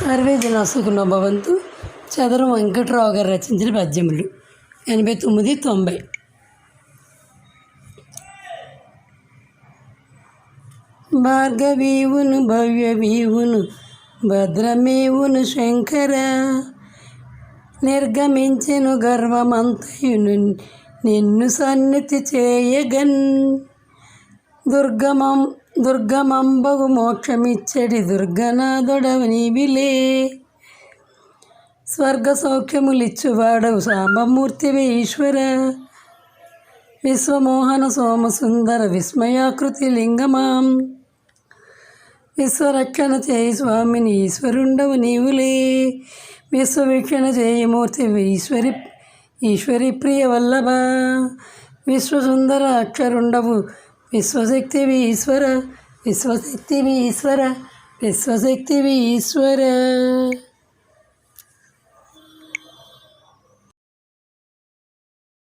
Survey జనసుకున్న భవంతు చదరం వెంకట్రావు గారు రచించిన పద్యములు. ఎనభై తొమ్మిది తొంభై. భార్గవీవును భవ్యవీవును భద్రమేవును శంకర నిర్గమించెను గర్వమంతయును నిన్ను సన్నితి చేయగన్. దుర్గమం దుర్గమంబగు మోక్షమిచ్చడి దుర్గనాథుడవు నీవిలే స్వర్గ సౌఖ్యములిచ్చువాడవు సాంబమూర్తివి ఈశ్వర. విశ్వమోహన సోమసుందర విస్మయాకృతి లింగమాం. విశ్వరక్షణ చేయి స్వామిని ఈశ్వరుండవు నీవులే. విశ్వవీక్షణ చేయి మూర్తి ఈశ్వరి ఈశ్వరి ప్రియ వల్లభ విశ్వసుందర అక్షరుండవు విశ్వశక్తి ఈశ్వర విశ్వశక్తి ఈశ్వర విశ్వశక్తి ఈశ్వర.